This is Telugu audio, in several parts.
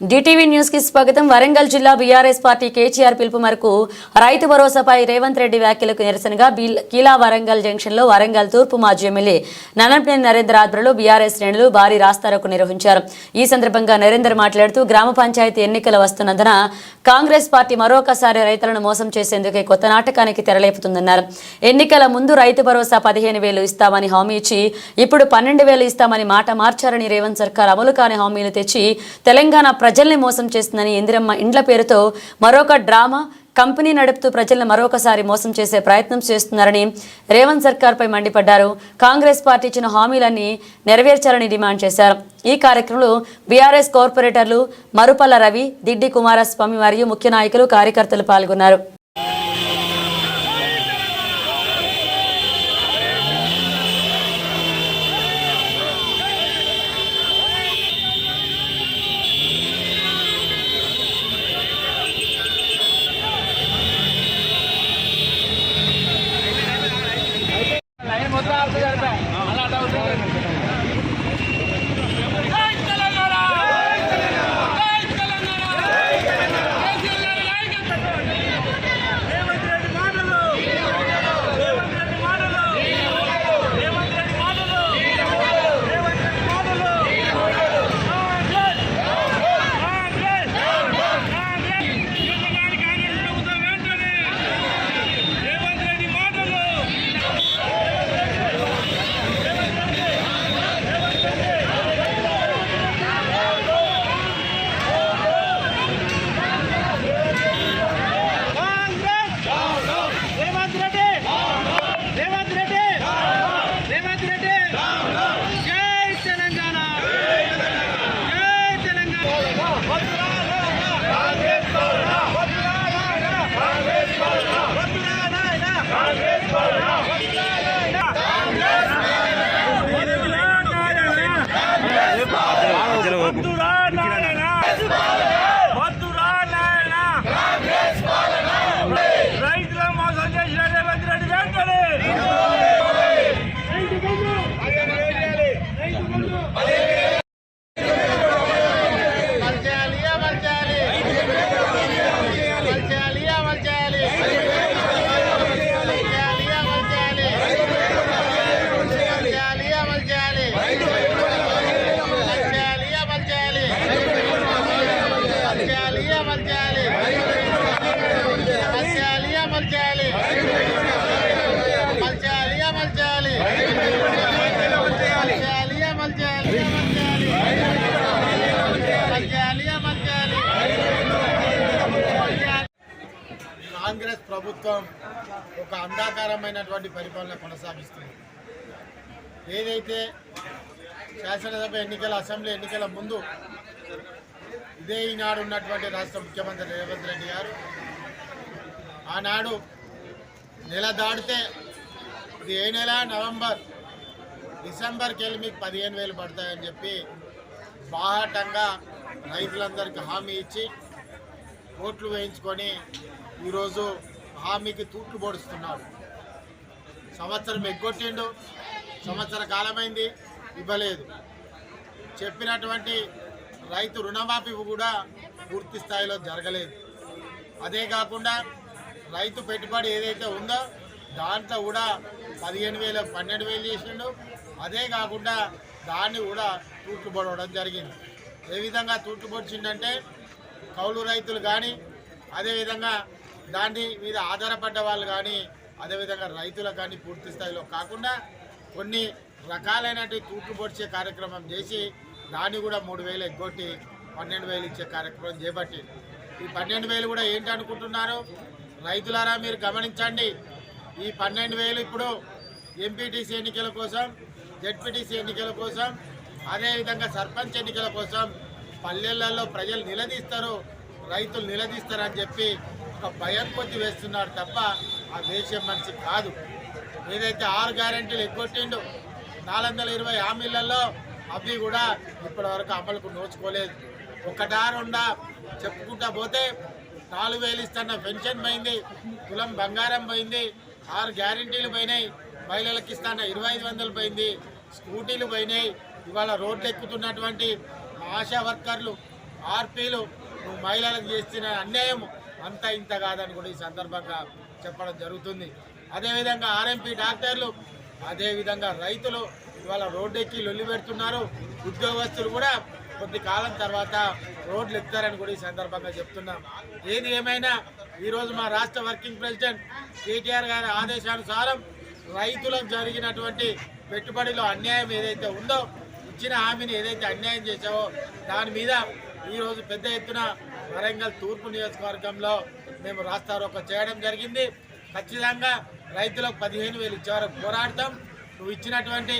డిటీవీ న్యూస్కి స్వాగతం. వరంగల్ జిల్లా బీఆర్ఎస్ పార్టీ కేటీఆర్ పిలుపు మేరకు రైతు భరోసాపై రేవంత్ రెడ్డి వ్యాఖ్యలకు నిరసనగా కీలా వరంగల్ జంక్షన్లో వరంగల్ తూర్పు మాజీ ఎమ్మెల్యే ననంపనేని నరేంద్ర ఆధ్వర్యంలో బీఆర్ఎస్ శ్రేణులు భారీ రాస్తారోకు నిర్వహించారు. ఈ సందర్భంగా నరేందర్ మాట్లాడుతూ గ్రామ పంచాయతీ ఎన్నికలు వస్తున్నందున కాంగ్రెస్ పార్టీ మరొకసారి రైతులను మోసం చేసేందుకే కొత్త నాటకానికి తెరలేపుతుందన్నారు. ఎన్నికల ముందు రైతు భరోసా పదిహేను వేలు ఇస్తామని హామీ ఇచ్చి ఇప్పుడు పన్నెండు వేలు ఇస్తామని మాట మార్చారని రేవంత్ సర్కార్ అమలు కాని హామీలు తెచ్చి తెలంగాణ ప్రజల్ని మోసం చేస్తుందని ఇందిరమ్మ ఇండ్ల పేరుతో మరొక డ్రామా కంపెనీ నడుపుతూ ప్రజలను మరొకసారి మోసం చేసే ప్రయత్నం చేస్తున్నారని రేవంత్ సర్కార్పై మండిపడ్డారు. కాంగ్రెస్ పార్టీ ఇచ్చిన హామీలన్నీ నెరవేర్చాలని డిమాండ్ చేశారు. ఈ కార్యక్రమంలో బీఆర్ఎస్ కార్పొరేటర్లు మరుపల్ల రవి దిడ్డి కుమారస్వామి మరియు ముఖ్య నాయకులు కార్యకర్తలు పాల్గొన్నారు. మర్చాలి మర్చాలి మల్చాలి మల్చాలి మల్చాలి మల్చాలి మల్చాలి మల్చాలి మల్చాలి మల్చాలి కాంగ్రెస్ ప్రభుత్వం ఒక అంధాకారమైనటువంటి పరిపాలన కొనసాగిస్తుంది. ఏదైతే శాసనసభ ఎన్నికల అసెంబ్లీ ఎన్నికల ముందు ఇదే ఈనాడు ఉన్నటువంటి రాష్ట్ర ముఖ్యమంత్రి రేవంత్ రెడ్డి గారు. ఆనాడు నెల దాటితే ఇది ఏ నెల? నవంబర్. డిసెంబర్కి వెళ్ళి మీకు పదిహేను వేలు పడతాయని చెప్పి బాహాటంగా రైతులందరికీ హామీ ఇచ్చి ఓట్లు వేయించుకొని ఈరోజు హామీకి తూట్లు పొడుస్తున్నాడు సంవత్సరం ఎగ్గొట్టిండు. సంవత్సర కాలమైంది. ఇవ్వలేదు. చెప్పినటువంటి రైతు రుణమాఫీ కూడా పూర్తి స్థాయిలో జరగలేదు. అదే కాకుండా రైతు పెట్టుబడి ఏదైతే ఉందో దాంట్లో కూడా పదిహేను వేల పన్నెండు వేలు చేసిండు. అదే కాకుండా దాన్ని కూడా తూట్లు పొడవడం జరిగింది. ఏ విధంగా తూట్లు కౌలు రైతులు కానీ అదేవిధంగా దాని మీద ఆధారపడ్డ వాళ్ళు కానీ అదేవిధంగా రైతులకు కానీ పూర్తి స్థాయిలో కాకుండా కొన్ని రకాలైనటువంటి తూట్లు పొడిచే కార్యక్రమం చేసి దాన్ని కూడా మూడు వేలు ఎగ్గొట్టి పన్నెండు వేలు ఇచ్చే కార్యక్రమం చేపట్టి ఈ పన్నెండు వేలు కూడా ఏంటి అనుకుంటున్నారు? రైతులారా మీరు గమనించండి. ఈ పన్నెండు వేలు ఇప్పుడు ఎంపీటీసీ ఎన్నికల కోసం జడ్పీటీసీ ఎన్నికల కోసం అదేవిధంగా సర్పంచ్ ఎన్నికల కోసం పల్లెలలో ప్రజలు నిలదీస్తారు రైతులు నిలదీస్తారని చెప్పి ఒక భయం కొద్ది వేస్తున్నారు తప్ప ఆ దేశం మనిషి కాదు. ఏదైతే ఆరు గ్యారెంటీలు ఎగ్గొట్టిండు నాలుగు వందల ఇరవై హామీలలో అవి కూడా ఇప్పటి వరకు అమలుకు నోచుకోలేదు. ఒకటా రెండా చెప్పుకుంటా పోతే నాలుగు వేలు ఇస్తున్న పెన్షన్ పోయింది కులం బంగారం పోయింది ఆరు గ్యారెంటీలు పోయినాయి మహిళలకు ఇస్తాన్న ఇరవై ఐదు వందలు పోయింది స్కూటీలు పోయినాయి ఇవాళ రోడ్లు ఎక్కుతున్నటువంటి ఆశా వర్కర్లు ఆర్పీలు నువ్వు మహిళలకు చేసిన అన్యాయం అంత ఇంత కాదని కూడా ఈ సందర్భంగా చెప్పడం జరుగుతుంది. అదేవిధంగా ఆర్ఎంపీ డాక్టర్లు అదేవిధంగా రైతులు ఇవాళ రోడ్డెక్కి లొల్లి పెడుతున్నారు. ఉద్యోగస్తులు కూడా కొద్ది కాలం తర్వాత రోడ్లు ఎక్కుతారని కూడా ఈ సందర్భంగా చెప్తున్నాం. ఏది ఏమైనా ఈరోజు మా రాష్ట్ర వర్కింగ్ ప్రెసిడెంట్ కేటీఆర్ గారి ఆదేశానుసారం రైతులకు జరిగినటువంటి పెట్టుబడిలో అన్యాయం ఏదైతే ఉందో ఇచ్చిన హామీని ఏదైతే అన్యాయం చేశావో దాని మీద ఈరోజు పెద్ద ఎత్తున వరంగల్ తూర్పు నియోజకవర్గంలో మేము రాస్తారోక చేయడం జరిగింది. ఖచ్చితంగా రైతులకు పదిహేను వేలు ఇచ్చే వరకు పోరాడతాం. నువ్వు ఇచ్చినటువంటి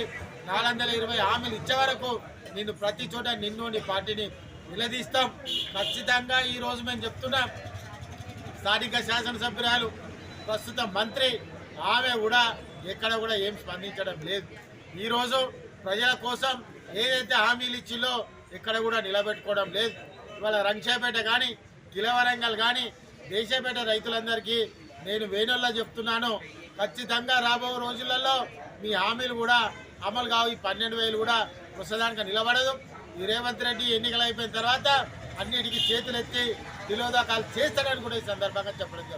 నాలుగు వందల ఇరవై హామీలు ఇచ్చే వరకు నిన్ను ప్రతి చోట నిన్ను నీ పార్టీని నిలదీస్తాం. ఖచ్చితంగా ఈరోజు మేము చెప్తున్నాం. స్థానిక శాసనసభ్యురాలు ప్రస్తుత మంత్రి ఆమె కూడా ఎక్కడ కూడా ఏం స్పందించడం లేదు. ఈరోజు ప్రజల కోసం ఏదైతే హామీలు ఇచ్చిందో ఎక్కడ కూడా నిలబెట్టుకోవడం లేదు. ఇవాళ రంగశాపేట కానీ కిలవరంగల్ కానీ దేశపేట రైతులందరికీ నేను వేణుల్లో చెప్తున్నాను. ఖచ్చితంగా రాబో రోజులలో మీ హామీలు కూడా అమలు కావు. ఈ పన్నెండు వేలు కూడా ప్రస్తుతానికి నిలబడదు. ఈ రేవంత్ రెడ్డి ఎన్నికలు అయిపోయిన తర్వాత అన్నిటికీ చేతులెత్తి నిలోదకాలు చేస్తాడని కూడా ఈ సందర్భంగా చెప్పడం జరుగుతుంది.